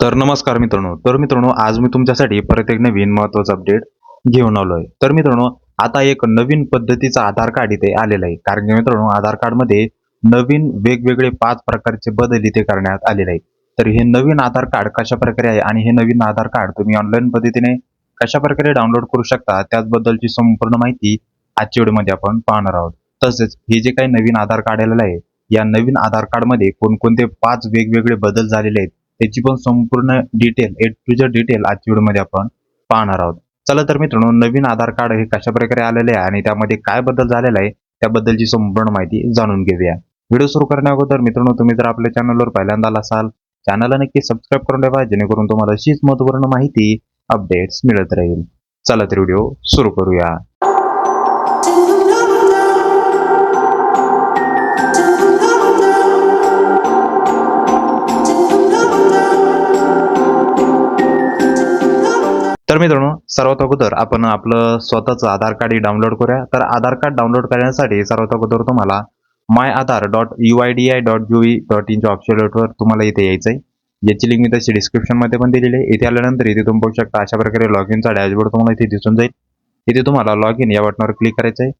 तर नमस्कार मित्रांनो. तर मित्रांनो आज मी तुमच्यासाठी परत एक नवीन महत्त्वाचा अपडेट घेऊन आलो आहे तर मित्रांनो आता एक नवीन पद्धतीचा आधार कार्ड इथे आलेलं आहे. कारण की मित्रांनो आधार कार्डमध्ये नवीन वेगवेगळे पाच प्रकारचे बदल इथे करण्यात आलेले आहेत. तर हे नवीन आधार कार्ड कशा प्रकारे आहे आणि हे नवीन आधार कार्ड तुम्ही ऑनलाईन पद्धतीने कशा प्रकारे डाउनलोड करू शकता त्याचबद्दलची संपूर्ण माहिती आजच्या व्हिडिओमध्ये आपण पाहणार आहोत. तसेच हे जे काही नवीन आधार कार्ड आलेलं आहे या नवीन आधार कार्डमध्ये कोणकोणते पाच वेगवेगळे बदल झालेले आहेत त्याची पण संपूर्ण detail A to Z detail आजच्या व्हिडिओमध्ये आपण पाहणार आहोत. चला तर मित्रांनो नवीन आधार कार्ड हे कशा प्रकारे आलेले आहे आणि त्यामध्ये काय बदल झालेला आहे त्याबद्दलची संपूर्ण माहिती जाणून घेऊया. व्हिडिओ सुरू करण्या अगोदर मित्रांनो तुम्ही जर आपल्या चॅनलवर पहिल्यांदा आला असाल चॅनलला नक्की सबस्क्राईब करून ठेवा जेणेकरून तुम्हाला अशीच महत्त्वपूर्ण माहिती अपडेट्स मिळत राहील. चला तर व्हिडिओ सुरू करूया. सर्वात अगोदर आपण आपलं स्वतःचं आधार कार्ड डाउनलोड करूया. तर आधार कार्ड डाउनलोड करण्यासाठी सर्वात अगोदर तुम्हाला my Aadhaar dot U I D I dot G dot इनच्या ऑप्शनवर तुम्हाला इथे यायचं आहे याची लिंक मी तशी डिस्क्रिप्शनमध्ये पण दिलेली आहे. इथे आल्यानंतर इथे तुम्ही बघू शकता अशा प्रकारे लॉग इनचा डॅशबोर्ड तुम्हाला इथे दिसून जाईल. इथे तुम्हाला लॉग इन या बटनावर क्लिक करायचं आहे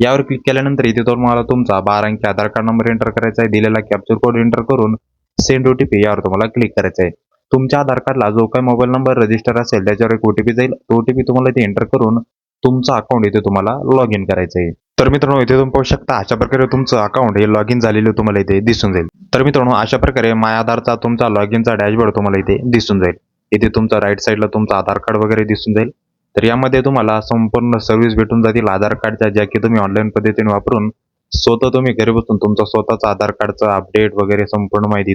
यावर क्लिक केल्यानंतर इथे तुम्हाला तुमचा बारा अंकी आधार कार्ड नंबर एंटर करायचा आहे दिलेला कॅप्चर कोड एंटर करून सेंड ओ टी पी यावर तुम्हाला क्लिक करायचं आहे तुमच्या आधार कार्डला जो काही मोबाईल नंबर रजिस्टर असेल त्याच्यावर एक ओटीपी जाईल. तो ओटीपी तुम्हाला इथे एंटर करून तुमचं अकाउंट इथे तुम्हाला लॉग इन करायचं आहे तर मित्रांनो इथे तुम्ही पाहू शकता अशा प्रकारे तुमचं अकाउंट हे लॉग इन झालेलं तुम्हाला इथे दिसून जाईल. तर मित्रांनो अशा प्रकारे माय आधारचा तुमचा लॉग इनचा डॅशबोर्ड तुम्हाला इथे दिसून जाईल. इथे तुमचा राईट साईडला तुमचं आधार कार्ड वगैरे दिसून जाईल. तर यामध्ये तुम्हाला संपूर्ण सर्व्हिस भेटून जातील. आधार कार्डच्या ज्या की तुम्ही ऑनलाईन पद्धतीने वापरून स्वतः तुम्ही घरी बसून तुमचा स्वतःचा आधार कार्डचा अपडेट वगैरे संपूर्ण माहिती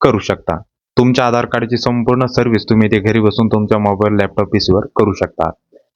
करू शकता. तुमच्या आधार कार्डची संपूर्ण सर्व्हिस तुम्ही इथे घरी बसून तुमच्या मोबाईल लॅपटॉप पीसीवर करू शकता.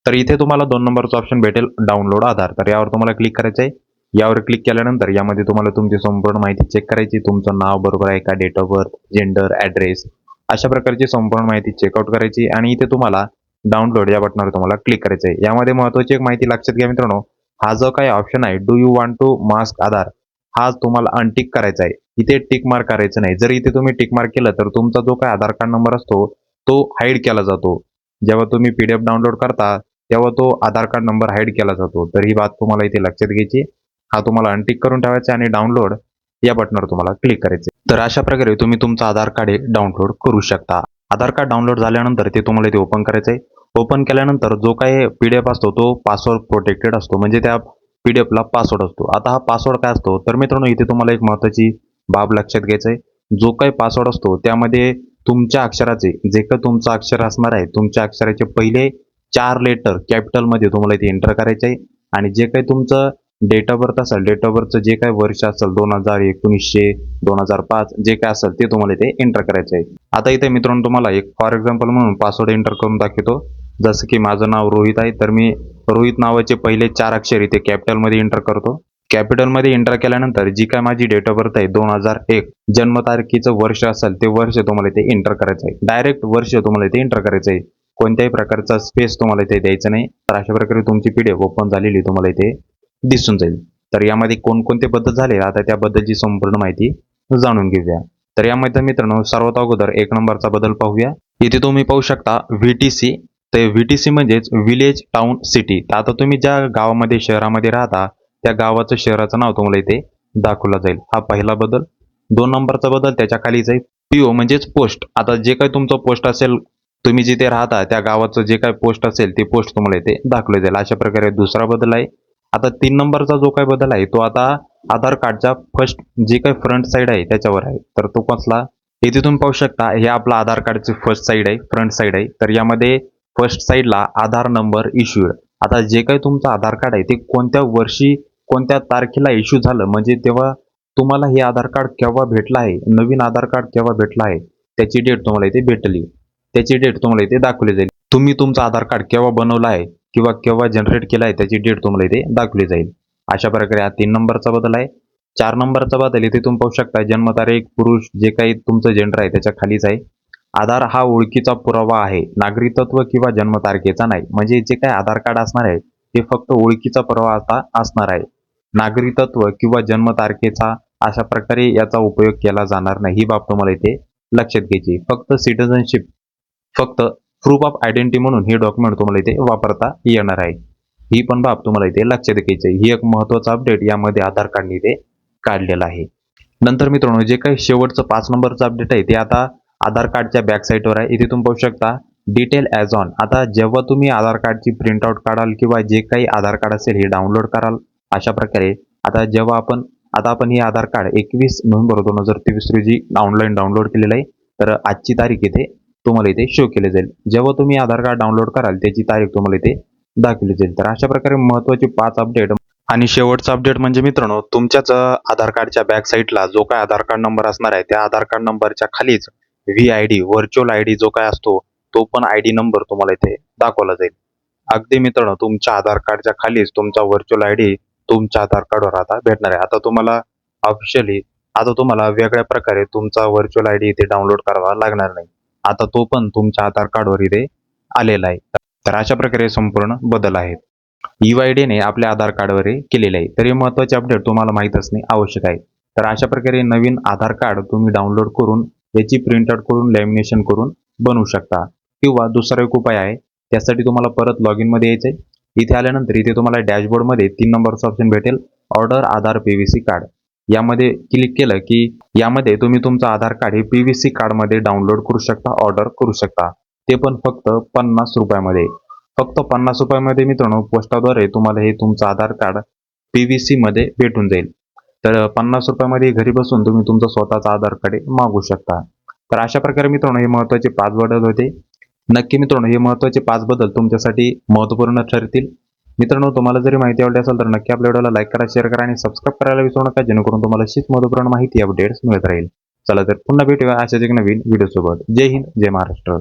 तर इथे तुम्हाला दोन नंबरचं ऑप्शन भेटेल डाउनलोड आधार. तर यावर तुम्हाला क्लिक करायचं आहे यावर क्लिक केल्यानंतर यामध्ये तुम्हाला तुमची संपूर्ण माहिती चेक करायची. तुमचं नाव बरोबर आहे का? Date of birth gender address अशा प्रकारची संपूर्ण माहिती चेकआउट करायची आणि इथे तुम्हाला डाउनलोड या बटनावर तुम्हाला क्लिक करायचं आहे यामध्ये महत्त्वाची एक माहिती लक्षात घ्या मित्रांनो. हा जो काही ऑप्शन आहे do you want to mask Aadhaar? हा तुम्हाला अनटिक करायचा आहे इथे टिक मार्क करायचं नाही. जर इथे तुम्ही टिक मार्क केलं तर तुमचा जो काय आधार कार्ड नंबर असतो तो हाईड केला जातो. जेव्हा तुम्ही पीडीएफ डाउनलोड करता तेव्हा तो आधार कार्ड नंबर हाईड केला जातो. तर ही बात तुम्हाला इथे लक्षात घ्यायची. हा तुम्हाला अनटिक करून ठेवायचा आणि डाउनलोड या बटनावर तुम्हाला क्लिक करायचे. तर अशा प्रकारे तुम्ही तुमचं आधार कार्ड हे डाउनलोड करू शकता. आधार कार्ड डाउनलोड झाल्यानंतर ते तुम्हाला इथे ओपन करायचं आहे ओपन केल्यानंतर जो काही पीडीएफ असतो तो पासवर्ड प्रोटेक्टेड असतो. म्हणजे त्या पीडीएफला पासवर्ड असतो. आता हा पासवर्ड काय असतो? तर मित्रांनो इथे तुम्हाला एक महत्त्वाची बाब लक्षात घ्यायचं आहे जो काही पासवर्ड असतो त्यामध्ये तुमच्या अक्षराचे जे काही तुमचं अक्षर असणार आहे तुमच्या अक्षराचे पहिले चार लेटर कॅपिटलमध्ये तुम्हाला इथे एंटर करायचे आहे आणि जे काही तुमचं डेट ऑफ बर्थ असेल डेट ऑफ बर्थचं जे काही वर्ष असेल दोन हजार एकोणीसशे दोन हजार पाच जे काय असेल ते तुम्हाला इथे एंटर करायचं आहे आता इथे मित्रांनो तुम्हाला एक फॉर एक्झाम्पल म्हणून पासवर्ड एंटर करून दाखवतो. जसं की माझं नाव रोहित आहे तर मी रोहित नावाचे पहिले चार अक्षर इथे कॅपिटलमध्ये एंटर करतो. कॅपिटलमध्ये एंटर केल्यानंतर जी काय माझी डेट ऑफ बर्थ आहे दोन हजार एक जन्मतारखेचं वर्ष असेल ते वर्ष तुम्हाला इथे एंटर करायचं आहे. डायरेक्ट वर्ष तुम्हाला इथे एंटर करायचं आहे. कोणत्याही प्रकारचा स्पेस तुम्हाला इथे द्यायचा नाही. तर अशा प्रकारे तुमची पीडीएफ ओपन झालेली तुम्हाला इथे दिसून जाईल. तर यामध्ये कोणकोणते बदल झाले आता त्याबद्दलची संपूर्ण माहिती जाणून घेऊया. तर यामध्ये मित्रांनो सर्वात अगोदर एक नंबरचा बदल पाहूया. इथे तुम्ही पाहू शकता व्ही टी सी तर व्ही टी सी म्हणजेच विलेज टाउन सिटी तर आता तुम्ही ज्या गावामध्ये शहरामध्ये राहता त्या गावाचं शहराचं नाव तुम्हाला इथे दाखवला जाईल. हा पहिला बदल. दोन नंबरचा बदल त्याच्याखाली जाईल पीओ म्हणजेच पोस्ट आता जे काही तुमचं पोस्ट असेल तुम्ही जिथे राहता त्या गावाचं जे काही पोस्ट असेल ते पोस्ट तुम्हाला इथे दाखवलं जाईल. अशा प्रकारे दुसरा बदल आहे. आता तीन नंबरचा जो काही बदल आहे तो आता आधार कार्डच्या फर्स्ट जे काही फ्रंट साईड आहे त्याच्यावर आहे. तर तो कसला? इथे तुम्ही पाहू शकता हे आपलं आधार कार्डचे फर्स्ट साईड आहे फ्रंट साईड आहे. तर यामध्ये फर्स्ट साईडला आधार नंबर इश्यूड आता जे काही तुमचं आधार कार्ड आहे ते कोणत्या वर्षी कोणत्या तारखेला इश्यू झालं? म्हणजे तेव्हा तुम्हाला हे आधार कार्ड केव्हा भेटलं आहे? नवीन आधार कार्ड केव्हा भेटलं आहे? त्याची डेट तुम्हाला इथे भेटली. त्याची डेट तुम्हाला इथे दाखवली जाईल. तुम्ही तुमचं आधार कार्ड केव्हा बनवलं आहे? किंवा केव्हा जनरेट केलं आहे? त्याची डेट तुम्हाला इथे दाखवली जाईल. अशा प्रकारे हा तीन नंबरचा बदल आहे. चार नंबरचा बदल इथे तुम्ही पाहू शकता. जन्मतारीख पुरुष जे काही तुमचं जेंडर आहे त्याच्या खालीच आहे. आधार हा ओळखीचा पुरावा आहे. नागरिकत्व किंवा जन्मतारखेचा नाही. म्हणजे जे काही आधार कार्ड असणार आहे ते फक्त ओळखीचा पुरावा असणार आहे. नागरिकत्व किंवा जन्मतारखेचा अशा प्रकारे याचा उपयोग केला जाणार नाही. ही बाब तुम्हाला इथे लक्षात घ्यायची फक्त सिटिझनशिप फक्त प्रूफ ऑफ आयडेंटिटी म्हणून हे डॉक्युमेंट तुम्हाला इथे वापरता येणार आहे. ही पण बाब तुम्हाला इथे लक्षात घ्यायची आहे. ही एक महत्त्वाचा अपडेट यामध्ये आधार कार्डने इथे काढलेला आहे. नंतर मित्रांनो जे काही शेवटचं पाच नंबरचं अपडेट आहे ते आता आधार कार्डच्या बॅक साईडवर आहे. इथे तुम्ही पाहू शकता डिटेल ॲज ऑन आता जेव्हा तुम्ही आधार कार्डची प्रिंट आउट काढाल किंवा जे काही आधार कार्ड असेल हे डाउनलोड कराल अशा प्रकारे आता जेव्हा आपण आता आपण हे आधार कार्ड एकवीस नोव्हेंबर दोन हजार तेवीस रोजी ऑनलाईन डाउनलोड केलेलं आहे तर आजची तारीख इथे तुम्हाला इथे शो केली जाईल. जेव्हा तुम्ही आधार कार्ड डाउनलोड कराल त्याची तारीख तुम्हाला इथे दाखवली जाईल. तर अशा प्रकारे महत्त्वाचे पाच अपडेट आणि शेवटचा अपडेट म्हणजे मित्रांनो तुमच्याच आधार कार्डच्या बॅक साईडला जो काय आधार कार्ड नंबर असणार आहे त्या आधार कार्ड नंबरच्या खालीच V I D virtual I D जो काय असतो तो पण आय डी नंबर तुम्हाला इथे दाखवला जाईल. अगदी मित्रांनो तुमच्या आधार कार्डच्या खालीच तुमचा व्हर्च्युअल आय डी तुमच्या आधार कार्डवर आता भेटणार आहे. आता तुम्हाला ऑफिशियली आता तुम्हाला वेगळ्या प्रकारे तुमचा व्हर्च्युअल आय डी इथे डाउनलोड करावा लागणार नाही. आता तो पण तुमच्या आधार कार्डवर इथे आलेला आहे. तर अशा प्रकारे संपूर्ण बदल आहेत. ने आपल्या आधार कार्डवर केलेले आहे. तर हे महत्त्वाचे अपडेट तुम्हाला माहीत असणे आवश्यक आहे. तर अशा प्रकारे नवीन आधार कार्ड तुम्ही डाउनलोड करून याची प्रिंट आउट करून लॅमिनेशन करून बनवू शकता. किंवा दुसरा एक उपाय आहे त्यासाठी तुम्हाला परत लॉगमध्ये आहे इथे आल्यानंतर इथे तुम्हाला डॅशबोर्डमध्ये तीन नंबरचं ऑप्शन भेटेल. Order Aadhaar P V C card यामध्ये क्लिक केलं की यामध्ये तुम्ही तुमचं आधार कार्ड हे पी व्ही सी कार्डमध्ये डाउनलोड करू शकता ऑर्डर करू शकता. ते पण फक्त पन्नास रुपयामध्ये. फक्त पन्नास रुपयामध्ये मित्रांनो पोस्टाद्वारे तुम्हाला हे तुमचं आधार कार्ड पी व्ही मध्ये भेटून जाईल. तर पन्नास रुपयामध्ये घरी बसून तुम्ही तुमचं स्वतःचं आधार कार्ड हे मागू शकता. तर अशा प्रकारे मित्रांनो हे महत्त्वाचे पाच बदल होते. नक्की मित्रांनो हे महत्त्वाचे पाच बदल तुमच्यासाठी महत्त्वपूर्ण ठरतील. मित्रांनो तुम्हाला जरी माहिती आवडली असेल तर नक्की आपल्या व्हिडिओला लाईक करा शेअर करा आणि सबस्क्राईब करायला विसरू नका जेणेकरून तुम्हाला अशीच महत्त्वपूर्ण माहिती अपडेट्स मिळत राहील. चला तर पुन्हा भेटूया अशाच एक नवीन व्हिडिओ सोबत. जय हिंद जय महाराष्ट्र.